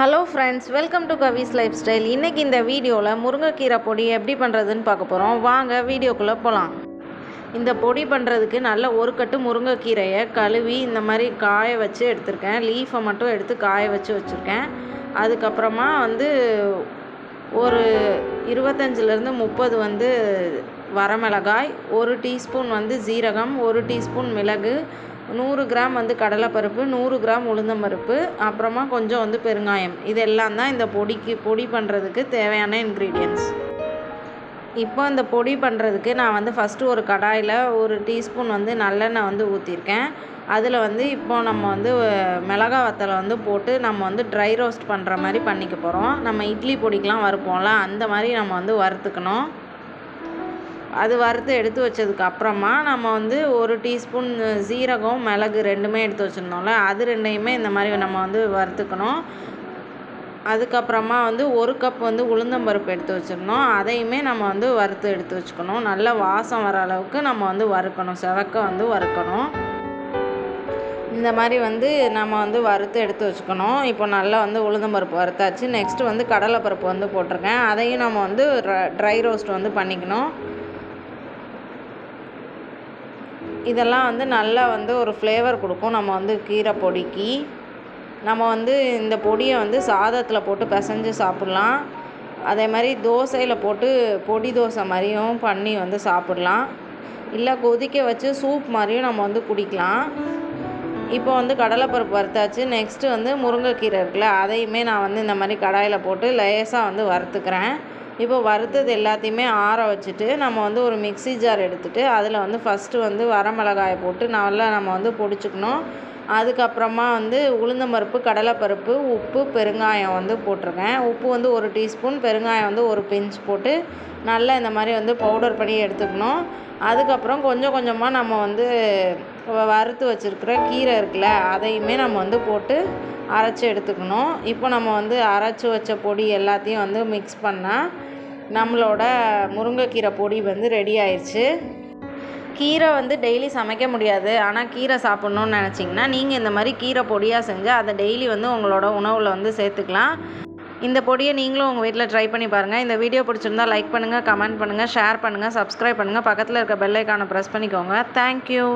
Hello friends welcome to Kavi's lifestyle இன்றைக்கி இந்த வீடியோவில் முருங்கைக்கீரை பொடி எப்படி பண்ணுறதுன்னு பார்க்க போகிறோம் வாங்க வீடியோக்குள்ளே போகலாம் இந்த பொடி பண்ணுறதுக்கு நல்ல ஒரு கட்டு முருங்கைக்கீரையை கழுவி இந்த மாதிரி காய வச்சு எடுத்திருக்கேன். லீஃபை மட்டும் எடுத்து காய வச்சு வச்சுருக்கேன். அதுக்கப்புறமா வந்து ஒரு இருபத்தஞ்சிலேருந்து முப்பது வந்து வரமிளகாய் ஒரு டீஸ்பூன் வந்து ஜீரகம் ஒரு டீஸ்பூன் மிளகு நூறு கிராம் வந்து கடலைப்பருப்பு நூறு கிராம் உளுந்தம்பருப்பு அப்புறமா கொஞ்சம் வந்து பெருங்காயம். இதெல்லாம் தான் இந்த பொடிக்கு பொடி பண்ணுறதுக்கு தேவையான இன்க்ரீடியன்ட்ஸ் இப்போ இந்த பொடி பண்ணுறதுக்கு நான் வந்து ஃபஸ்ட்டு ஒரு கடாயில் ஒரு டீஸ்பூன் வந்து நல்லெண்ணெய் வந்து ஊற்றிருக்கேன் அதில் வந்து இப்போ நம்ம வந்து மிளகா வத்தலை வந்து போட்டு நம்ம வந்து ட்ரை ரோஸ்ட் பண்ணுற மாதிரி பண்ணிக்க போகிறோம் நம்ம இட்லி பொடிக்கெலாம் வறுப்போம்ல அந்த மாதிரி நம்ம வந்து வறுத்துக்கணும். அது வறுத்து எடுத்து வச்சதுக்கு அப்புறமா நம்ம வந்து ஒரு டீஸ்பூன் சீரகம் மிளகு ரெண்டுமே எடுத்து வச்சுருந்தோம்ல அது ரெண்டையுமே இந்த மாதிரி நம்ம வந்து வறுத்துக்கணும். அதுக்கப்புறமா வந்து ஒரு கப் வந்து உளுந்தம்பருப்பு எடுத்து வச்சுருந்தோம். அதையுமே நம்ம வந்து வறுத்து எடுத்து வச்சுக்கணும். நல்ல வாசம் வர அளவுக்கு நம்ம வந்து வறுக்கணும். செவக்க வந்து வறுக்கணும். இந்த மாதிரி வந்து நம்ம வந்து வறுத்து எடுத்து வச்சுக்கணும். இப்போ நல்லா வந்து உளுந்தம்பருப்பு வறுத்தாச்சு. நெக்ஸ்ட்டு வந்து கடலைப்பருப்பு வந்து போட்டிருக்கேன். அதையும் நம்ம வந்து ட்ரை ரோஸ்ட் வந்து பண்ணிக்கணும். இதெல்லாம் வந்து நல்லா வந்து ஒரு ஃப்ளேவர் கொடுக்கும். நம்ம வந்து கீரை பொடிக்கு. நம்ம வந்து இந்த பொடியை வந்து சாதத்தில் போட்டு பிசைஞ்சு சாப்பிட்லாம். அதே மாதிரி தோசையில் போட்டு பொடி தோசை மாதிரியும் பண்ணி வந்து சாப்பிட்லாம். இல்லை கொதிக்க வச்சு சூப் மாதிரியும் நம்ம வந்து குடிக்கலாம். இப்போ வந்து கடலைப்பருப்பு வறுத்தாச்சு. நெக்ஸ்ட்டு வந்து முருங்கைக்கீரை இருக்குல்ல அதையுமே நான் வந்து இந்த மாதிரி கடாயில் போட்டு லேசாக வந்து வறுத்துக்கிறேன். இப்போ வறுத்தது எல்லாத்தையுமே ஆற வச்சுட்டு நம்ம வந்து ஒரு மிக்சி ஜார் எடுத்துகிட்டு அதில் வந்து ஃபஸ்ட்டு வந்து வரமிளகாயை போட்டு நல்லா நம்ம வந்து பொடிச்சுக்கணும். அதுக்கப்புறமா வந்து உளுந்தம்பருப்பு கடலைப்பருப்பு உப்பு பெருங்காயம் வந்து போட்டிருக்கேன். உப்பு வந்து ஒரு டீஸ்பூன் பெருங்காயம் வந்து ஒரு பிஞ்ச் போட்டு நல்லா இந்த மாதிரி வந்து பவுடர் பண்ணி எடுத்துக்கணும். அதுக்கப்புறம் கொஞ்சம் கொஞ்சமாக நம்ம வந்து வறுத்து வச்சுருக்கிற கீரை இருக்குல்ல அதையுமே நம்ம வந்து போட்டு அரைச்சி எடுத்துக்கணும். இப்போ நம்ம வந்து அரைச்சி வச்ச பொடி எல்லாத்தையும் வந்து மிக்ஸ் பண்ணால் நம்மளோட முருங்கைக்கீரை பொடி வந்து ரெடி ஆயிடுச்சு கீரை வந்து டெய்லி சமைக்க முடியாது. ஆனால் கீரை சாப்பிட்ணுன்னு நினச்சிங்கன்னா நீங்கள் இந்த மாதிரி கீரை பொடியாக செஞ்சு அதை டெய்லி வந்து உங்களோட உணவில் வந்து சேர்த்துக்கலாம். இந்த பொடியை நீங்களும் உங்கள் வீட்டில் ட்ரை பண்ணி பாருங்கள் இந்த வீடியோ பிடிச்சிருந்தா லைக் பண்ணுங்கள் கமெண்ட் பண்ணுங்கள் ஷேர் பண்ணுங்கள் சப்ஸ்கிரைப் பண்ணுங்கள் பக்கத்தில் இருக்க பெல்லைக்கானை ப்ரெஸ் பண்ணிக்கோங்க. தேங்க்யூ